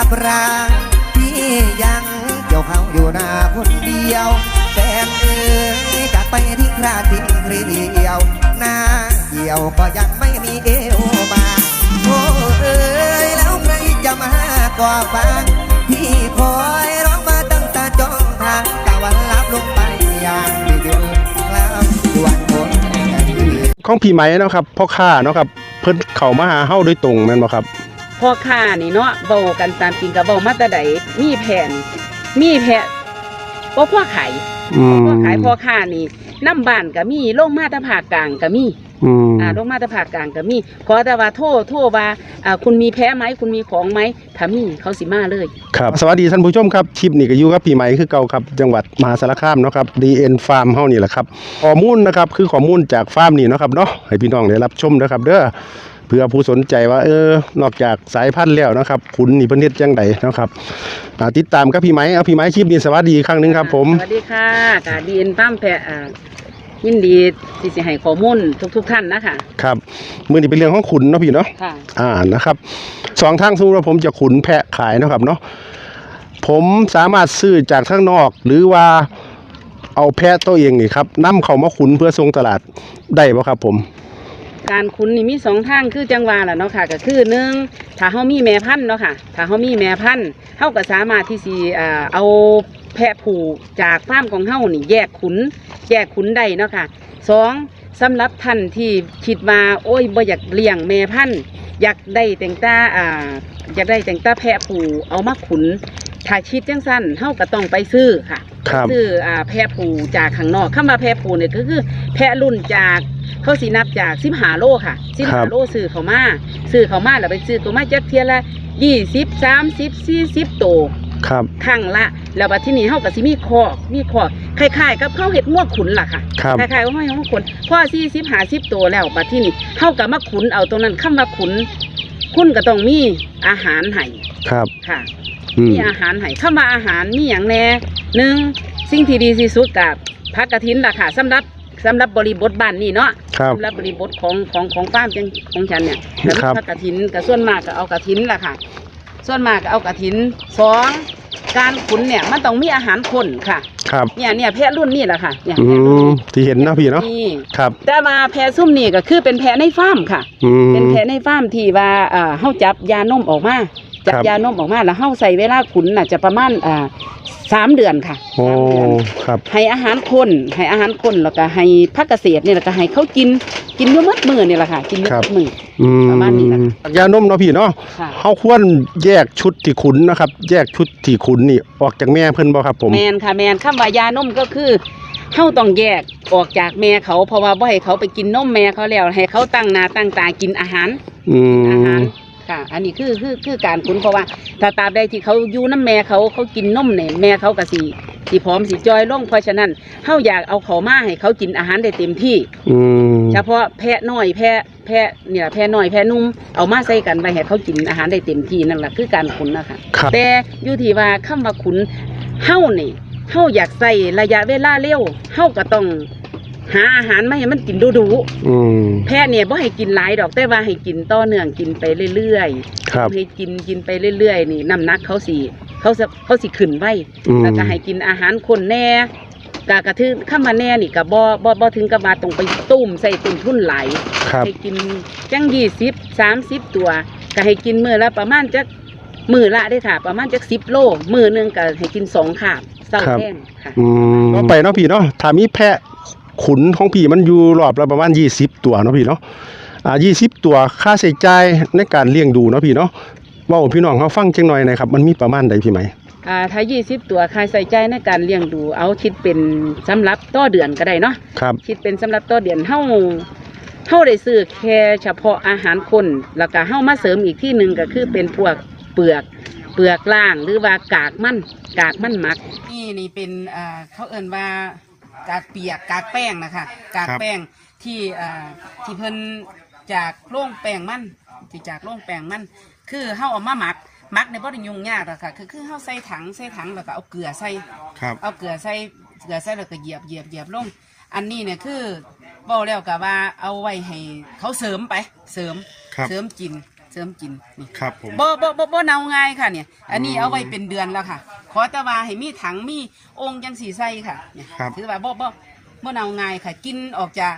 กับรางที่ยังเกี่ยวเขาอยู่หน้าคนเดียวแฟนเอ๋ยกลับไปที่คราทิ้งเรียวหน้าเหี่ยวก็ยังไม่มีเอวบาโอ้เอ๋ยแล้วใครจะมาก่อฟังที่คอยร้องมาตั้งแต่จ้องทางตะวันลับลงไปอย่างไม่เดินกลางวันบนแต่ที่ของพี่ไหมเนาะครับพ่อค้าเนาะครับเพิ่นเข้ามาหาเฮาโดยตรงแม่นบ่ครับ พ่อค้านี่เนาะเบากันตามจริงกับเบามาแตะใดมีแผ่นมีแผ่บ่พ่อขายอืมพ่อขายพ่อค้านี่น้ำบ้านก็มีลงมาแตะภาคกลางก็มี อืมอ่าลงมาแตะภาคกลางก็มีขอแต่ว่าโทษโทษว่าอ่าคุณมีแพ้ไหมคุณมีของไหมถ้ามีเขาสิมาเลย ครับสวัสดีท่านผู้ชมครับคลิปนี้ก็อยู่กับพี่ไหมคือเก่าครับจังหวัดมหาสารคามเนาะครับ DN Farm เฮานี่แหละครับข้อมูลนะครับคือข้อมูลจากฟาร์มนี่เนาะครับเนาะให้พี่น้องได้รับชมนะครับ เด้อ เพื่อผู้สนใจว่าเออนอกจากสายพันธุ์แล้วนะครับขุนนี่เพิ่นเฮ็ดจังไดเนาะครับอ่าติดตามกับพี่ไหมเอาพี่ไหมคลิปนี้สวัสดีอีกครั้งหนึงครับผม สวัสดีค่ะกาดีเอ็นปั้มแพะอ่ายินดีที่สิให้ข้อมูลทุกๆท่านนะคะครับมื้อนี้เป็นเรื่องของขุนเนาะพี่เนาะ ค่ะ อ่านะครับสองทางสมมติว่าผมจะขุนแพะขายนะครับเนาะผมสามารถซื้อจากข้างนอก หรือว่าเอาแพะตัวเองนี่ครับนํเขามาขุนเพื่อส่งตลาดได้บ่ครับผม การคุณนนี่มีสองทางคือจังหวะแหละเนาะค่ะ ก็คือหนึ่งถ้าเฮามีแม่พันธุ์เนาะค่ะ ถ้าเฮามีแม่พันธุ์เฮาก็สามารถที่สิอ่าเอาแพะผูกจากฟาร์มของเฮานี่แยกขุน แยกขุนได้เนาะค่ะสองสำหรับท่านที่คิดว่าโอ้ยบ่อยากเลี้ยงแม่พันธุ์ อยากได้แต่งตาอ่าอยากได้แต่งตาแพะผูเอามาขุนถ้าคิดจังสั้นเฮาก็ต้องไปซื้อค่ะครับ ซื้ออ่าแพะผูจากข้างนอกเข้ามาแพะผูเนี่ยก็คือแพะรุ่นจากเขาสีนับจากสิบหาโลค่ะสิบครัหาบโลซื้อเขามาซื้อเขามาแล้วไปซื้อตัวมาจากเทียละยี่สิบสามสิบสี่สิบตัว ครับครั้งละ แล้วบัดที่นี่เขากับสิมีคอกมีคอกคล้ายๆกับเขาเห็ดงวขุนล่ะค่ะครับคล้ายๆกับเขาเห็ดงวขุนพอสี่สิบหาสิบตัวแล้วบัดที่นี่เขากับมาขุนเอาตรงนั้นคำว่าขุนคุณก็ต้องมีอาหารให้ครับค่ะอืมมีอาหารให้เข้ามาอาหารมีอย่างแน่หนึ่งสิ่งที่ดีที่สุดกับพักกระถินล่ะค่ะสำหรับสำหรับบริบทบ้านนี่เนาะครับสำหรับบริบทของของของฟาร์มจังของฉันเนี่ยก็มีครับพักกระถินกับส่วนมากก็เอากระถินล่ะค่ะ ส่วนมากก็เอากระถินสองการขุนเนี่ยมันต้องมีอาหารคนค่ะ ครับ เนี่ยเนี่ยแพะรุ่นนี่แหละค่ะเนี่ยอืแพะรุ่นมที่เห็นเนาะพี่เนาะนี่ครับ แต่มาแพะซุ่มนี่ก็คือเป็นแพะในฟาร์มค่ะ อืม เป็นแพะในฟาร์มที่ว่าอ่าเฮาจับยานมออกมา จับครับ ยานมออกมาแล้วเฮาใส่เวลาขุนน่ะจะประมาณอ่าสามเดือนค่ะโอ้สามเดือนครับ ให้อาหารคนให้อาหารคนแล้วก็ให้พักเกษตรนี่แล้วก็ให้เขากิน กินอยู่มัดมือนี่แหละค่ะ กินอยู่ครับมัดมือ อืมประมาณนี้นะยานมเนาะพี่เนาะค่ะเฮาควรแยกชุดที่ขุนนะครับ แยกชุดที่ขุนนี่ออกจากแม่เพิ่นบ่ครับผม แมนค่ะแมนคำว่ายานมก็คือเฮาต้องแยกออกจากแม่เขาเพราะว่าบ่ให้เขาไปกินนมแม่เขาแล้วให้เขาตั้งหน้าตั้งตากินอาหาร อือาหารมค่ะ อันนี้คือคือคือการคุ้นเพราะว่าถ้าตราบใดที่เขาอยู่น้ำแม่เขาเขากินนมเนี่ยแม่เขาก็สิ สิพร้อมสิจอยลงเพราะฉะนั้นเฮาอยากเอาเขามาให้เขากินอาหารได้เต็มที่ อืมเฉพาะแพะน้อยแพะแพะเนี่ยแพะน้อยแพะนุ่มเอามาใส่กันไปให้เขากินอาหารได้เต็มที่นั่นแหละคือการขุนนะคะครับ แต่อยู่ที่ว่าคำว่าขุนเฮานี่เฮาอยากใส่ระยะเวลาเร็วเฮาก็ต้องหาอาหารมาให้มันกินดูดูๆอืมแพะเนี่ยบ่ให้กินหลายดอกแต่ว่าให้กินต่อเนื่องกินไปเรื่อยครับๆให้กินกินไปเรื่อยๆนี่น้ำหนักเขาสิ เขาสิเขาสิขึ้นไว้อืม แล้วก็ให้กินอาหารคนแน่กะกระทึงข้ามาแน่นี่ก็บ่บ่บ่ถึงกับว่าตรงไปตุ้มใส่ต้นทุนหลายครับ ให้กินจังยี่สิบสามสิบตัวก็ให้กินมื้อละประมาณจักมื้อละได้อค่ะ ประมาณจักสิบโลมื้อหนึงก็ให้กินสองขาบเศร้าครับ แห้งค่ะ อืมต่อไปเนาะพี่เนาะถ้ามีแพะขุนของพี่มันอยู่รอบละประมาณ 20 ตัวเนาะพี่เนาะอ่า20 ตัวค่าใช้จ่ายในการเลี้ยงดูเนาะพี่เนาะ เว้าให้พี่น้องเฮาฟังจังหน่อยหนะครับ มันมีประมาณใดพี่ไหม อ่าถ้ายี่สิบตัวค่าใส่ใจายในการเลี้ยงดู เอาคิดเป็นสำหรับต่อเดือนก็ได้เนาะ ครับ คิดเป็นสำหรับต่อเดือนเฮาเฮาได้ซื้อแค่เฉพาะอาหารคนแล้วก็เฮามาเสริมอีกที่หนึ่งก็คือเป็นพวกเปลือกเปลือกล่างหรือว่ากากมันกากมันหมัก นี่นี่เป็นอ่าเขาเอิ่นว่ากากเปียกกากแป้งนะคะกากครับ แป้งที่อ่าที่เพิ่นจากโร่งแป้งมันที่จากโร่งแป้งมัน คือเฮาเอามาหมักหมักในบ่ได้ยุ่งยากหรอกค่ะคือคือเฮาใส่ถังใส่ถังแล้วก็เอาเกลือใส่ครับ เอาเกลือใส่เกลือใส่แล้วก็เหยียบเหยียบเหยียบลงอันนี้เนี่ยคือบอกแล้วกับว่าเอาไว้ให้เขาเสริมไป เสริมครับ เสริมกินเสริมกินนี่ครับผม บ่บ่บ่บ่เนาง่ายค่ะเนี่ย อันนี้เอาไว้เป็นเดือนแล้วค่ะขอแต่ว่าให้มีถังมีองค์จังสีใส่ค่ะเนี่ยครับ ถือว่าบ่บ่บ่เนาง่ายค่ะ กินออกจาก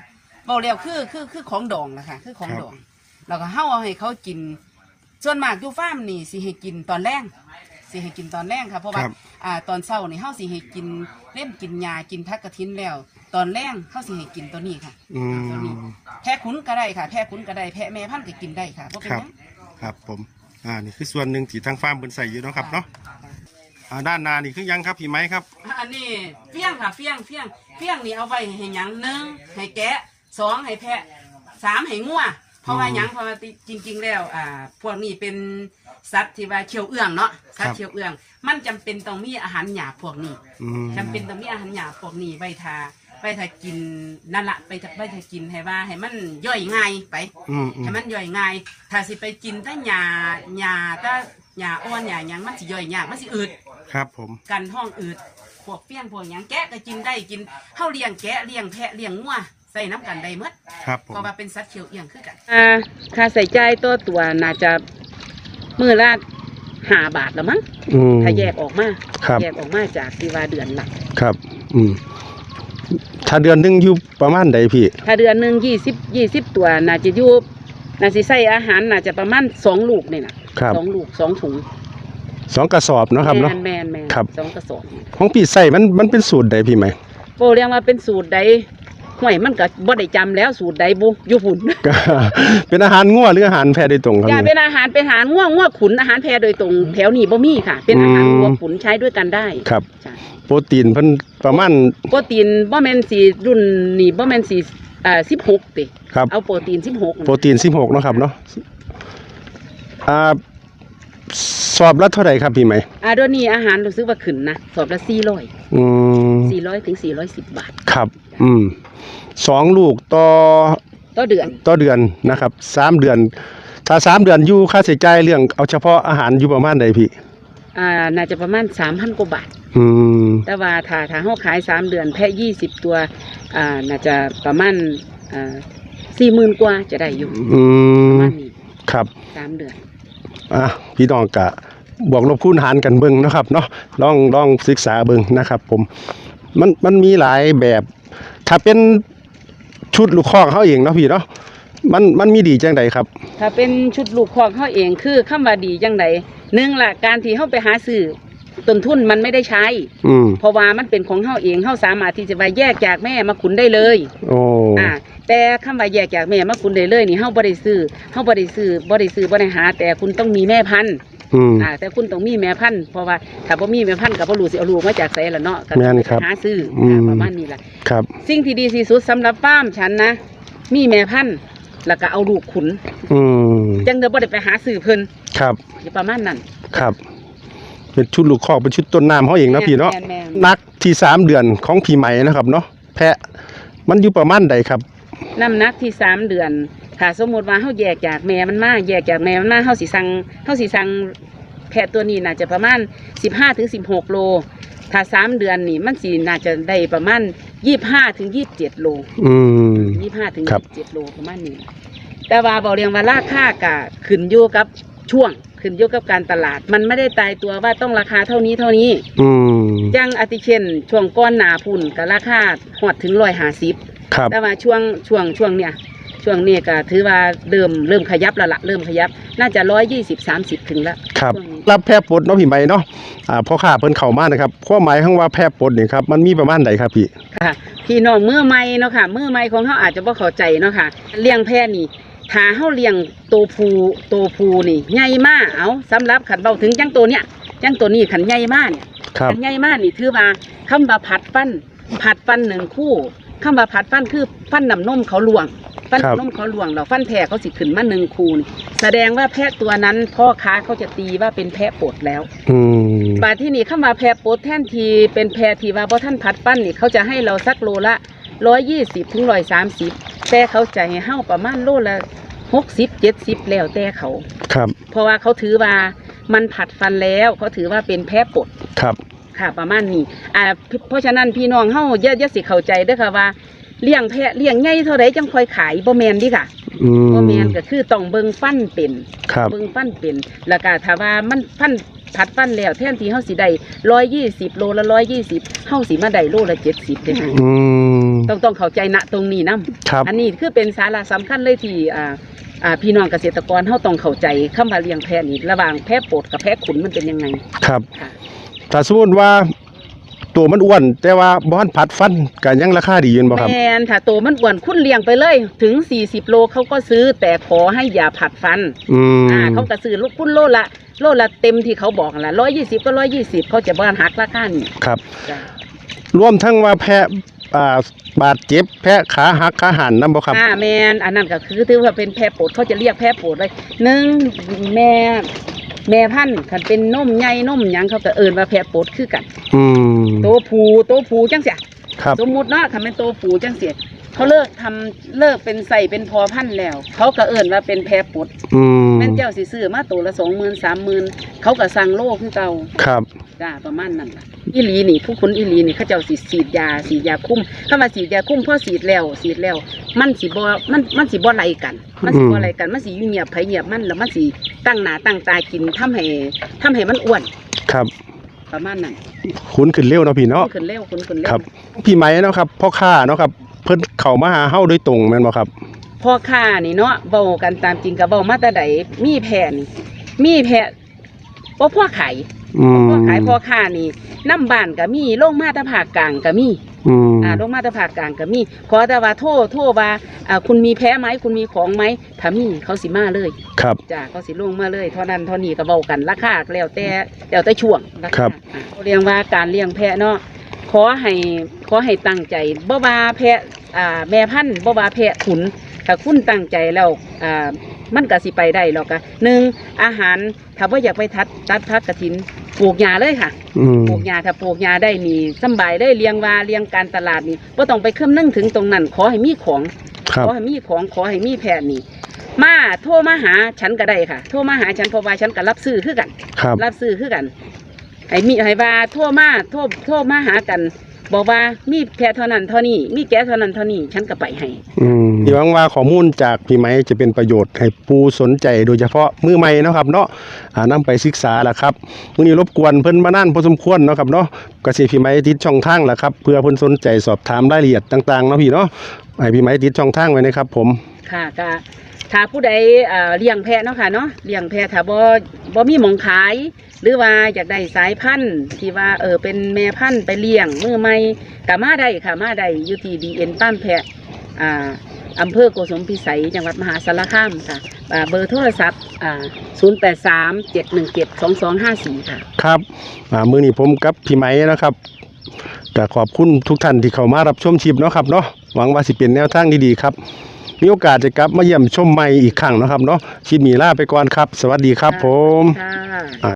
บ่แล้วคือคือคือของดองล่ะค่ะคือของดองแล้วก็เฮาเอาให้เขากิน ส่วนมากอยู่ฟาร์มนี่สิให้กินตอนแรกสิให้กินตอนแรกค่ะเพราะว่าครับ อ่าตอนเช้านี่เฮาสิให้กินเล่นกินยากินพักกระทินแล้ว ตอนแรกเฮาสิให้กินตัวนี้ค่ะ อืตัวนี้ม แพะขุนก็ได้ค่ะ แพะขุนก็ได้แพะแม่พันธุ์ก็กินได้ค่ะบ่เป็นครับ หยังครับผม อ่า นี่คือส่วนหนึ่งที่ทางฟาร์มเพิ่นใส่อยู่เนาะครับเนาะอ่าด้านหนานี่คือยังครับพี่ไม้ครับอันนี้เฟี้ยงค่ะเฟี้ยงเฟี้ยงเฟี้ยงนี่เอาไว้ให้หยังหนึ่งให้แกะสองให้แพะสามให้งัวเพ ราะว่าหยังเพราะว่าจริง ๆ แล้วอ่าพวกนี้เป็นสัตว์ที่ว่าเคี้ยวเอื้องเนาะสัตครัว์บเคี้ยวเอื้อง มันจำเป็นต้องมีอาหารหยาบพวกนี้อืมจำเป็นต้องมีอาหารหยาบพวกนี้ไว้ทาไว้ทากินนั่นละไปทาไว้ทากินให้ว่าให้มันย่อยง่ายไป อืมอืม ให้มันย่อยง่าย ถ้าสิไปกินแต่หญ้าหญ้าแต่หญ้าอ่อนหญ้าหยังมันสิย่อยยากมันสิอืด ครับผม กันห้องอืดพวกเปี้ยงพวกหยังแกะก็กินได้กินเฮาเลี้ยงแกะเลี้ยงแพะเลี้ยงงัว ใส่น้ำกันได้หมดครับผเพมราะว่าเป็นสัตว์เขียวเอียงคือกัน อ่าค่าใส่ใจตัวตัวน่าจะมื้อละห้าบาทละมั้งอืมถ้าแยกออกมาครับ แยกออกมาจากที่ว่าเดือนละครับ อืมถ้าเดือนหนึงอยู่ประมาณใดพี่ ถ้าเดือนหนึง20 20ตัวน่าจะอยู่น่าสิใส่อาหารน่าจะประมาณสองลูกนี่น่ะครับสองลูกสองถุงสองกระสอบเนาะครับเนาะ แมนแมนแมนครับ สองกระสอบ ของพี่ใส่มันมันเป็นสูตรใดพี่ไหม โบเรียกว่าเป็นสูตรใด ห่วยมันก็บ่ได้จำแล้วสูตรใดบุอยู่พุ่นก็เป็นอาหารงัวหรืออาหารแพะโดยตรงครับ อย่าเป็นี่นอาหารเป็นอาหารง่วงง่วขุนอาหารแพรโดยตรงแถวนี้บ่มีค่ะ เป็นอาหารอืมวัวขุนใช้ด้วยกันได้ครับใช่โปรตีนเพิ่นประมาณโปรตีนบ่แม่นสีรุ่นนี่บ่แม่นสีเอ่อ16ติครับ เอาโปรตีน16นะโปรตีน16เนาะครับเนาะอ่าสอบละเท่าไหร่ครับพี่ไหมอ่าเดี๋ยวนี้อาหารรู้สึกว่าขึ้นนะสอบละ400อืม400ถึง410บาท ครับ อืมสองลูกต่อต่อเดือนต่อเดือนนะครับสามเดือน ถ้าสามเดือนอยู่ค่าใช้จ่ายเรื่องเอาเฉพาะอาหารอยู่ประมาณใดพี่ อ่าน่าจะประมาณ3,000กว่าบาท อืม แต่ว่าถ้าถ้าเฮาขาย3เดือนแพะ20ตัว อ่า น่าจะประมาณอ่า40,000กว่าจะได้อยู่อืประมมาณนี้ครับ สามเดือน อะพี่น้องกะบวกลบคูณหารกันเบิ่งนะครับเนาะลองลองศึกษาเบิ่งนะครับ ผม มันมันมีหลายแบบ ถ้าเป็นชุดลูกคอกเขาเองเนาะพี่เนาะมันมันมีดีจังใดครับ ถ้าเป็นชุดลูกของเขาเองคือคำว่าดีจังไดหนึ่งละการที่เขาไปหาซื้อต้นทุนมันไม่ได้ใช้ อืมเพราะว่ามันเป็นของเขาเองเขาสามารถที่จะไปแยกจากแม่มาขุนได้เลยโอ้อ่าแต่คำว่าแยกจากแม่มาขุนได้เลยนี่เขาบ่ได้ซื้อเขาบ่ได้ซื้อบ่ได้ซื้อบ่ได้หา แต่คุณต้องมีแม่พันธุ์ อืม อ่าแต่คุณต้องมีแม่พันธุ์เพราะว่าถ้าบ่มีแม่พันธุ์ก็บ่รู้สิเอาลูกมาจากไสล่ะเนาะก็แม่นครับหาซื้ออืมอ่าประมาณนี้ล่ะ ครับ สิ่งที่ดีที่สุดสำหรับฟาร์มฉันนะ มีแม่พันธุ์แล้วก็เอาลูกขุน อืม จังเด้อบ่ได้ไปหาซื้อเพิ่นครับ อยู่ประมาณนั้นครับ เป็นชุดลูกคอกเป็นชุดต้นน้ำเขาเองเนาะพี่เนาะ แม่แม่นนักที่สามเดือนของพี่ไหมนะครับเนาะ แพะ มันอยู่ประมาณใดครับ น้ำหนักที่สามเดือน ถ้าสมมติว่าเฮาแยกจากแม่มันมาแยกจากแม่มันมาเฮาสิสั่งเฮาสิสั่งแพะตัวนี้น่าจะประมาณสิบห้าถึงสิบหกโล ถ้าสามเดือนนี่มันสิน่าจะได้ประมาณยี่ห้าถึงยี่สิบเจ็ดโลอืมยี่ห้าถึงครัยี่บสิบเจ็ดโลประมาณนี้ แต่ว่าบอกเรียงว่าราคากะขึ้นอยู่กับช่วง ขึ้นอยู่กับการตลาด มันไม่ได้ตายตัวว่าต้องราคาเท่านี้เท่านี้ อืมจังอาทิเช่น ช่วงก้อนหนาพุ่นก็ราคาหอดถึงร้อยห้าสิบครับ แต่ว่าช่วงช่วงช่วงเนี้ย ช่วงนี้ก็ถือว่าเริ่มเริ่มขยับและละเริ่มขยับ น่าจะร้อยยี่สิบสามสิบถึงละครับช่วงนี้รับแพะปลดเนาะพี่ไหมเนาะอ่าพ่อข้าเพิ่นเข้ามานะครับความหมายของว่าแพะปลดนี่ครับมันมีประมาณใดครับพี่ ค่ะ พี่น้องมือใหม่เนาะค่ะมือใหม่ของเขาอาจจะบ่เข้าใจเนาะค่ะเลี้ยงแพะนี่ถ้าเฮาเลี้ยงโตวผูโตวผูนี่ใหญ่มากเอาสำหรับขันเบาถึงจังตัวเนี้ยจังตัวนี้ขันใหญ่มากเนี่ย ครับขันใหญ่มากนี่ถือว่าคำว่าผัดฟันผัดฟันหนึ่งคู่คำว่าผัดฟันคือฟันน้ำนมเขาหลวง ฟันครับน้ำนมเขาหลวงเราฟันแท้เขาสิขึ้นมาหนึ่งคูนี่แสดงว่าแพะตัวนั้นพ่อค้าเขาจะตีว่าเป็นแพะปดแล้วอืม บาดที่นี่เข้ามาแพะปดแท่นทีเป็นแพะทีว่าบ่ท่านผัดปั้นนี่เขาจะให้เราสักโลละร้อยยี่สิบถึงร้อยสามสิบแต่เขาจะให้เฮาประมาณโลละหกสิบเจ็ดสิบแล้วแต่เขา ครับ เพราะว่าเขาถือว่ามันผัดฟันแล้วเขาถือว่าเป็นแพะปดครับ ค่ะประมาณนี้อ่าเพเพราะฉะนั้นพี่น้องเฮาอย่าอย่าสิเข้าใจเด้อค่ะว่า เลี้ยงแพะเลี้ยงใหญ่เท่าไรจังค่อยขายบ่แม่นดิค่ะอืม บ่แม่นก็คือต้องเบิ่งฟันเป็นครับ เบิ่งฟันเป็นแล้วก็ถ้าว่ามันฟันผัดฟันแล้วแทนที่เฮาสิได้120โลละ120เฮาสิมาได้โลละ70เด้ค่ะอืม ต้องต้องเข้าใจณตรงนี้นํ ครับ อันนี้คือเป็นสาระสำคัญเลยที่อ่าอ่าพี่น้องเกษตรกรเฮาต้องเข้าใจคำว่าเลี้ยงแพะนี่ระหว่างแพะโปดกับแพะขุนมันเป็นยังไง ครับ ค่ะ ถ้าสมมติว่า ตัวมันอ้วน แต่ว่าบ่ทันผัดฟันก็ยังราคาดีอยู่บ่ครับแมนถ้าโตมันอ้วนคุณเลี้ยงไปเลยถึง 40 โลเขาก็ซื้อแต่ขอให้อย่าผัดฟันอืมอ่าเขาก็ซื้อลูกคุณโลละโลละเต็มที่เขาบอกนั่นละ120ก็120เขาจะบ่หักราคานี่ครับ จ้ะรวมทั้งว่าแพะอ่าบาดเจ็บแพะขาหักขาหันนํบ่ครับ อ่าแมนอันนั้นก็คือถือว่าเป็นแพะโปดเขาจะเรียกแพะโปดเลยหนึ่งแม่ แม่พันธุ์คันเป็นนมใหญ่นมหยังเขาก็เอิ้นว่าแพะโปดคือกัน อืมโตผูโตผูจังเสียครับ สมมุติเนาะคันเป็นโตผูจังเสีย เขาเลิกทำเลิกเป็นใส่เป็นพอพันธุ์แล้ว เขาก็เอิ้นว่าเป็นแพะปดอืมแม่นเจ้าสิซื้อมาตัวละสองหมื่นสามหมื่นเขาก็สั่งโลคือเก่าครับ จ้าประมาณนั้นล่ะอีหลีนี่ผู้คุณอีหลีนี่เขาเจ้าสิฉีดยาฉีดยาคุ้มถ้ามาฉีดยาคุ้มพอฉีดแล้วฉีดแล้ว มันสิบ่มันมันสิบ่ไหลกัน มันสิบ่ไหลกันมันสิอยู่เงียบไผเงียบมันแล้วมันสิตั้งหน้าตั้งตากินทำให้ทำให้มันอ้วนครับ ประมาณนั้นคุ้นขึ้นเร็วเนาะพี่เนาะ ขึ้นเร็วขึ้นขึ้นเร็ครัวบพี่ไหมเนาะครับพ่อค้าเนาะครับ เพิ่นเข้ามาหาเฮาโดยตรงแม่นบ่ครับ พ่อค้านี่เนาะเบากันตามจริงกับเบามาแต่ใดมีแผ่นี่ มีแผ่บ่พ่อขายอืมพ่อขายพ่อค้านี่น้ำบ้านก็มีโรงมาแตะภาคกลางก็มี อืมอ่าโรงมาแตะภาคกลางก็มี ขอแต่ว่าโทษโทษว่าอ่าคุณมีแพ้ไหมคุณมีของไหมถ้ามีเขาสิมาเลย ครับ จ้าเขาสิลงมาเลยเท่านั้นเท่านี้ก็เบากันราคาแล้วแต่แล้วแต่ช่วงราครัคาบอะเรียกว่าการเลี้ยงแพะเนาะ ขอให้ขอให้ตั้งใจบ่ว่าแพะอ่าแม่พันธุ์บ่ว่าแพะขุนถ้าคุณตั้งใจแล้วอ่ามันก็สิไปได้หรอกอะหนึ่งอาหารถ้าว่าอยากไปทัดตัดพักกระถินปลูกหญ้าเลยค่ะอืม ปลูกหญ้าถ้าปลูกหญ้าได้นี่สำบายได้เลี้ยงวาเลี้ยงการตลาดนี่บ่ต้องไปเคลื่อนนึ่งถึงตรงนั้น ขอให้มีของ ครับขอให้มีของขอให้มีแผนนี่มาโทรมาหาฉันก็ได้ค่ะ โทรมาหาฉันเพราะว่าฉันก็รับซื้อคือกัน ครับ รับซื้อคือกัน ให้มีให้ว่าโทรมาโทรโทรมาหากัน บอกว่ามีแพะเท่านั้นเท่านี้มีแกะเท่านั้นเท่านี้ฉันก็ไปให้อืมหวังว่าข้อมูลจากพี่ไหมจะเป็นประโยชน์ให้ผู้สนใจโดยเฉพาะมือใหม่เนาะครับเนาะอ่านำไปศึกษาล่ะครับมื้อนี้รบกวนเพิ่นมานานพอสมควรเนาะครับเนาะก็สิพี่ไหมติดช่องทางล่ะครับ เพื่อเพิ่นสนใจสอบถามรายละเอียดต่างๆเนาะพี่เนาะให้พี่ไหมติดช่องทางไว้นะครับผม ค่ะก็ ถ้าผู้ใดเลี้ยงแพะเนาะค่ะเนาะเลี้ยงแพะถ้าบ่บ่มีหมองขาย หรือว่าอยากได้สายพันธุ์ที่ว่าเออเป็นแม่พันธุ์ไปเลี้ยงมือใหม่ก็มาได้ค่ะมาได้อยู่ที่ดีเอ็นป้านแพะอ่าอำเภอโกสมพิสัยจังหวัดมหาสารคามค่ะเบอร์โทรศัพท์อ่า0837172254 ค่ะ ครับอ่ามือนี้ผมกับพี่ไหมนะครับก็ขอบคุณทุกท่านที่เข้ามารับชมคลิปเนาะครับเนาะหวังว่าสิเป็นแนวทางดีๆครับ มีโอกาสจะกลับมาเยี่ยมชมใหม่อีกครั้งนะครับเนาะคลิปนี้ลาไปก่อนครับ สวัสดีครับผม ค่ะ อ่า